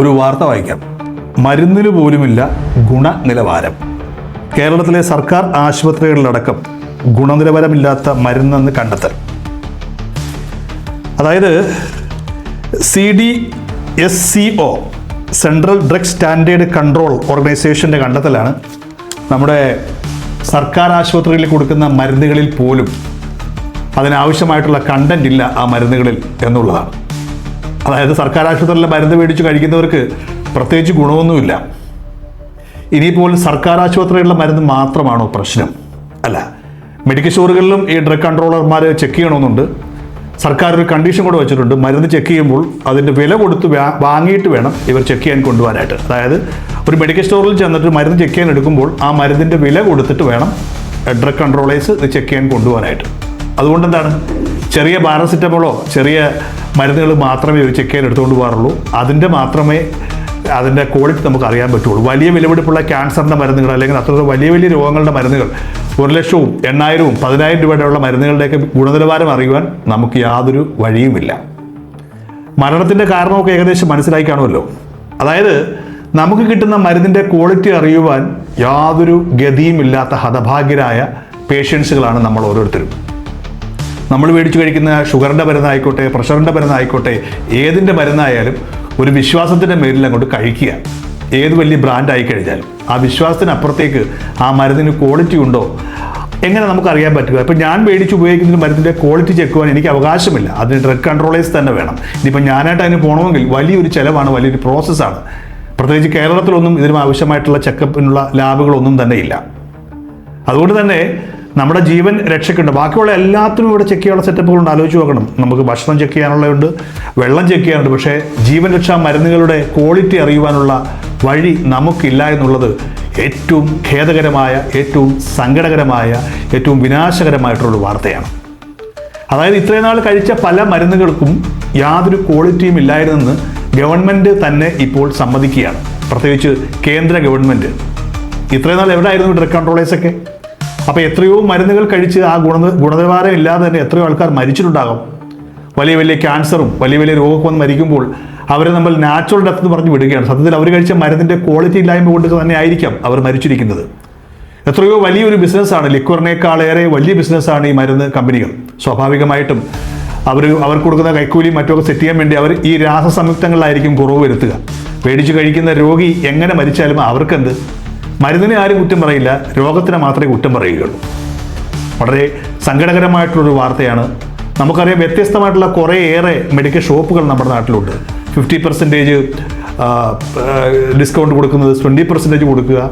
ഒരു വാർത്ത വായിക്കാം. മരുന്നിന് പോലുമില്ല ഗുണനിലവാരം. കേരളത്തിലെ സർക്കാർ ആശുപത്രികളിലടക്കം ഗുണനിലവാരമില്ലാത്ത മരുന്നെന്ന് കണ്ടെത്തൽ. അതായത് C D S C O Central Drug Standard Control ഓർഗനൈസേഷന്റെ കണ്ടെത്തലാണ് നമ്മുടെ സർക്കാർ ആശുപത്രികളിൽ കൊടുക്കുന്ന മരുന്നുകളിൽ പോലും അതിനാവശ്യമായിട്ടുള്ള കണ്ടന്റ് ഇല്ല ആ മരുന്നുകളിൽ എന്നുള്ളതാണ്. അതായത് സർക്കാർ ആശുപത്രിയിലെ മരുന്ന് മേടിച്ച് കഴിക്കുന്നവർക്ക് പ്രത്യേകിച്ച് ഗുണമൊന്നുമില്ല. ഇനിയിപ്പോൾ സർക്കാർ ആശുപത്രികളിലെ മരുന്ന് മാത്രമാണോ പ്രശ്നം? അല്ല മെഡിക്കൽ സ്റ്റോറുകളിലും ഈ ഡ്രഗ് കൺട്രോളർമാർ ചെക്ക് ചെയ്യണമെന്നുണ്ട്. സർക്കാർ ഒരു കണ്ടീഷൻ കൂടെ വെച്ചിട്ടുണ്ട്. മരുന്ന് ചെക്ക് ചെയ്യുമ്പോൾ അതിന്റെ വില കൊടുത്ത് വാങ്ങിയിട്ട് വേണം ഇവർ ചെക്ക് ചെയ്യാൻ കൊണ്ടുപോകാനായിട്ട് അതായത് ഒരു മെഡിക്കൽ സ്റ്റോറിൽ ചെന്നിട്ട് മരുന്ന് ചെക്ക് ചെയ്യാൻ എടുക്കുമ്പോൾ ആ മരുന്നിന്റെ വില കൊടുത്തിട്ട് വേണം ഡ്രഗ് കൺട്രോളേഴ്സ് ഇത് ചെക്ക് ചെയ്യാൻ കൊണ്ടുപോകാനായിട്ട് അതുകൊണ്ട് എന്താണ് ചെറിയ പാരസിറ്റമോളോ ചെറിയ മരുന്നുകൾ മാത്രമേ ഒരു ചെക്കേൻ എടുത്തുകൊണ്ട് പോകാറുള്ളൂ. അതിന്റെ മാത്രമേ അതിന്റെ ക്വാളിറ്റി നമുക്ക് അറിയാൻ പറ്റുള്ളൂ. വലിയ വിലപിടിപ്പുള്ള ക്യാൻസറിന്റെ മരുന്നുകൾ അല്ലെങ്കിൽ അത്ര വലിയ വലിയ രോഗങ്ങളുടെ മരുന്നുകൾ ഒരു ലക്ഷവും എണ്ണായിരവും പതിനായിരം രൂപയുടെയുള്ള മരുന്നുകളുടെയൊക്കെ ഗുണനിലവാരം അറിയുവാൻ നമുക്ക് യാതൊരു വഴിയുമില്ല. മരണത്തിന്റെ കാരണമൊക്കെ ഏകദേശം മനസ്സിലായി കാണുമല്ലോ. അതായത് നമുക്ക് കിട്ടുന്ന മരുന്നിന്റെ ക്വാളിറ്റി അറിയുവാൻ യാതൊരു ഗതിയുമില്ലാത്ത ഹതഭാഗ്യരായ പേഷ്യൻസുകളാണ് നമ്മൾ ഓരോരുത്തരും. നമ്മൾ മേടിച്ചു കഴിക്കുന്ന ഷുഗറിന്റെ മരുന്നായിക്കോട്ടെ പ്രഷറിന്റെ മരുന്നായിക്കോട്ടെ ഏതിന്റെ മരുന്നായാലും ഒരു വിശ്വാസത്തിന്റെ മേലിൽ അങ്ങോട്ട് കഴിക്കുക. ഏത് വലിയ ബ്രാൻഡായി കഴിഞ്ഞാലും. ആ വിശ്വാസത്തിനപ്പുറത്തേക്ക് ആ മരുന്നിന് ക്വാളിറ്റി ഉണ്ടോ? എങ്ങനെ നമുക്കറിയാൻ പറ്റുക? ഇപ്പം ഞാൻ മേടിച്ച് ഉപയോഗിക്കുന്ന മരുന്നിന്റെ ക്വാളിറ്റി ചെക്ക് ചെയ്യാൻ എനിക്ക് അവകാശമില്ല. അതിന് ഡ്രഗ് കൺട്രോളേഴ്സ് തന്നെ വേണം. ഇനിയിപ്പോൾ ഞാനായിട്ട് അതിന് പോകണമെങ്കിൽ വലിയൊരു ചിലവാണ് വലിയൊരു പ്രോസസ്സാണ് പ്രത്യേകിച്ച് കേരളത്തിലൊന്നും ഇതിനും ആവശ്യമായിട്ടുള്ള ചെക്കപ്പിനുള്ള ലാബുകളൊന്നും തന്നെ ഇല്ല. അതുകൊണ്ട് തന്നെ നമ്മുടെ ജീവൻ രക്ഷയ്ക്കുണ്ട്. ബാക്കിയുള്ള എല്ലാത്തിനും ഇവിടെ ചെക്ക് ചെയ്യാനുള്ള സെറ്റപ്പുകളുണ്ട് ആലോചിച്ച് നോക്കണം. നമുക്ക് ഭക്ഷണം ചെക്ക് ചെയ്യാനുള്ളതുണ്ട്. വെള്ളം ചെക്ക് ചെയ്യാനുണ്ട്. പക്ഷേ ജീവൻ രക്ഷാ മരുന്നുകളുടെ ക്വാളിറ്റി അറിയുവാനുള്ള വഴി നമുക്കില്ല എന്നുള്ളത് ഏറ്റവും ഖേദകരമായ ഏറ്റവും സങ്കടകരമായ ഏറ്റവും വിനാശകരമായിട്ടുള്ളൊരു വാർത്തയാണ്. അതായത് ഇത്രയും നാൾ കഴിച്ച പല മരുന്നുകൾക്കും യാതൊരു ക്വാളിറ്റിയും ഇല്ലായിരുന്നെന്ന് ഗവൺമെന്റ് തന്നെ ഇപ്പോൾ സമ്മതിക്കുകയാണ്. പ്രത്യേകിച്ച് കേന്ദ്ര ഗവൺമെന്റ് ഇത്രയും നാൾ എവിടെയായിരുന്നു ഡ്രഗ് കൺട്രോളേഴ്സൊക്കെ അപ്പോൾ എത്രയോ മരുന്നുകൾ കഴിച്ച് ആ ഗുണ ഗുണനിലവാരം ഇല്ലാതെ തന്നെ എത്രയോ ആൾക്കാർ മരിച്ചിട്ടുണ്ടാകും. വലിയ വലിയ ക്യാൻസറും വലിയ വലിയ രോഗമൊക്കെ വന്ന് മരിക്കുമ്പോൾ അവരെ നമ്മൾ നാച്ചുറൽ ഡെത്ത് എന്ന് പറഞ്ഞ് വിടുകയാണ്. സത്യത്തിൽ അവർ കഴിച്ച മരുന്നിന്റെ ക്വാളിറ്റി ഇല്ലായ്മ കൊണ്ട് തന്നെ ആയിരിക്കാം അവർ മരിച്ചിരിക്കുന്നത്. എത്രയോ വലിയൊരു ബിസിനസ്സാണ് ലിക്വറിനേക്കാളേറെ വലിയ ബിസിനസ്സാണ് ഈ മരുന്ന് കമ്പനികൾ. സ്വാഭാവികമായിട്ടും അവർ അവർ കൊടുക്കുന്ന കൈക്കൂലിയും മറ്റുമൊക്കെ സെറ്റ് ചെയ്യാൻ വേണ്ടി അവർ ഈ രാസസംയുക്തങ്ങളിലായിരിക്കും കുറവ് വരുത്തുക. പേടിച്ച് കഴിക്കുന്ന രോഗി എങ്ങനെ മരിച്ചാലും അവർക്കെന്ത്? മരുന്നിനെ ആരും കുറ്റം പറയില്ല രോഗത്തിനെ മാത്രമേ കുറ്റം പറയുകയുള്ളൂ. വളരെ സങ്കടകരമായിട്ടുള്ളൊരു വാർത്തയാണ്. നമുക്കറിയാം വ്യത്യസ്തമായിട്ടുള്ള കുറേയേറെ മെഡിക്കൽ ഷോപ്പുകൾ നമ്മുടെ നാട്ടിലുണ്ട്. ഫിഫ്റ്റി പെർസെന്റേജ് ഡിസ്കൗണ്ട് കൊടുക്കുന്നത് ട്വന്റി പെർസെന്റേജ് കൊടുക്കുക.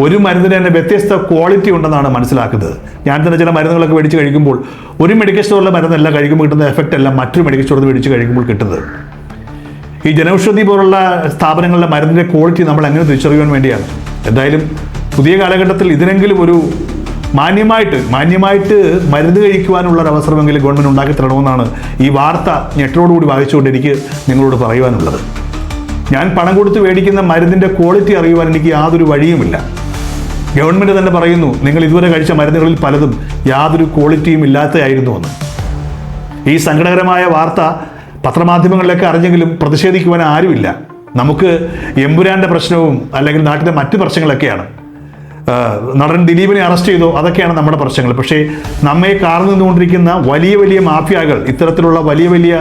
ഒരു മരുന്നിന് തന്നെ വ്യത്യസ്ത ക്വാളിറ്റി ഉണ്ടെന്നാണ് മനസ്സിലാക്കുന്നത്. ഞാൻ തന്നെ ചില മരുന്നുകളൊക്കെ മേടിച്ച് കഴിക്കുമ്പോൾ ഒരു മെഡിക്കൽ സ്റ്റോറിലെ മരുന്നല്ല കഴിക്കുമ്പോൾ കിട്ടുന്ന എഫക്റ്റ് അല്ല മറ്റൊരു മെഡിക്കൽ സ്റ്റോറിൽ മേടിച്ച് കഴിക്കുമ്പോൾ കിട്ടുന്നത്. ഈ ജനൌഷധി പോലുള്ള സ്ഥാപനങ്ങളുടെ മരുന്നിന്റെ ക്വാളിറ്റി നമ്മൾ എങ്ങനെ തിരിച്ചറിയാൻ വേണ്ടിയാണ്? എന്തായാലും പുതിയ കാലഘട്ടത്തിൽ ഇതിനെങ്കിലും ഒരു മാന്യമായിട്ട് മാന്യമായിട്ട് മരുന്ന് കഴിക്കുവാനുള്ള ഒരു അവസരമെങ്കിലും ഗവൺമെന്റ് ഉണ്ടാക്കി തരണമെന്നാണ് ഈ വാർത്ത ഞെട്ടോടുകൂടി വായിച്ചുകൊണ്ട് എനിക്ക് നിങ്ങളോട് പറയുവാനുള്ളത്. ഞാൻ പണം കൊടുത്ത് മേടിക്കുന്ന മരുന്നിന്റെ ക്വാളിറ്റി അറിയുവാൻ എനിക്ക് യാതൊരു വഴിയുമില്ല. ഗവൺമെന്റ് തന്നെ പറയുന്നു നിങ്ങൾ ഇതുവരെ കഴിച്ച മരുന്നുകളിൽ പലതും യാതൊരു ക്വാളിറ്റിയും ഇല്ലാത്തതായിരുന്നു എന്ന്. ഈ സങ്കടകരമായ വാർത്ത പത്രമാധ്യമങ്ങളിലൊക്കെ അറിഞ്ഞെങ്കിലും പ്രതിഷേധിക്കുവാൻ ആരുമില്ല. നമുക്ക് എമ്പുരാന്റെ പ്രശ്നവും അല്ലെങ്കിൽ നാട്ടിലെ മറ്റു പ്രശ്നങ്ങളൊക്കെയാണ്. നടൻ ദിലീപിനെ അറസ്റ്റ് ചെയ്തോ. അതൊക്കെയാണ് നമ്മുടെ പ്രശ്നങ്ങൾ. പക്ഷേ നമ്മെ കാർന്നു നിന്നുകൊണ്ടിരിക്കുന്ന വലിയ വലിയ മാഫിയകൾ ഇത്തരത്തിലുള്ള വലിയ വലിയ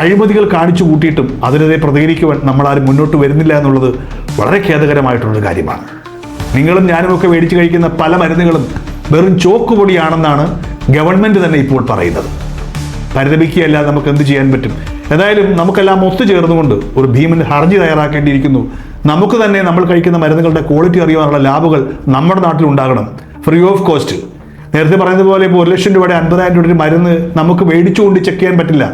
അഴിമതികൾ കാണിച്ചു കൂട്ടിയിട്ടും അതിനെതിരെ പ്രതികരിക്കുവാൻ നമ്മളാരും മുന്നോട്ട് വരുന്നില്ല എന്നുള്ളത് വളരെ ഖേദകരമായിട്ടുള്ളൊരു കാര്യമാണ്. നിങ്ങളും ഞാനുമൊക്കെ മേടിച്ച് കഴിക്കുന്ന പല മരുന്നുകളും വെറും ചോക്കുപൊടിയാണെന്നാണ് ഗവൺമെന്റ് തന്നെ ഇപ്പോൾ പറയുന്നത്. പരിതപിക്കുകയല്ലാതെ നമുക്ക് എന്ത് ചെയ്യാൻ പറ്റും? ഏതായാലും നമുക്കെല്ലാം ഒത്തുചേർന്നുകൊണ്ട് ഒരു ഭീമൻ ഹർജി തയ്യാറാക്കേണ്ടിയിരിക്കുന്നു. നമുക്ക് തന്നെ നമ്മൾ കഴിക്കുന്ന മരുന്നുകളുടെ ക്വാളിറ്റി അറിയാനുള്ള ലാബുകൾ നമ്മുടെ നാട്ടിൽ ഉണ്ടാകണം. ഫ്രീ ഓഫ് കോസ്റ്റ് നേരത്തെ പറയുന്നത് പോലെ ഇപ്പോൾ ഒരു ലക്ഷം രൂപയുടെ അൻപതായിരം രൂപയുടെ മരുന്ന് നമുക്ക് മേടിച്ചുകൊണ്ട് ചെക്ക് ചെയ്യാൻ പറ്റില്ല.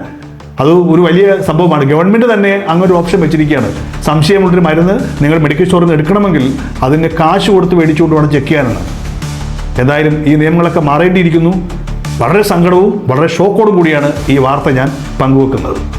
അത് ഒരു വലിയ സംഭവമാണ്. ഗവൺമെന്റ് തന്നെ അങ്ങനൊരു ഓപ്ഷൻ വെച്ചിരിക്കുകയാണ്. സംശയമുള്ളൊരു മരുന്ന് നിങ്ങൾ മെഡിക്കൽ സ്റ്റോറിൽ നിന്ന് എടുക്കണമെങ്കിൽ അതിന് കാശ് കൊടുത്ത് മേടിച്ചുകൊണ്ട് വേണം ചെക്ക് ചെയ്യാനാണ്. എന്തായാലും ഈ നിയമങ്ങളൊക്കെ മാറേണ്ടിയിരിക്കുന്നു. വളരെ സങ്കടവും വളരെ ഷോക്കോടും കൂടിയാണ് ഈ വാർത്ത ഞാൻ പങ്കുവെക്കുന്നത്.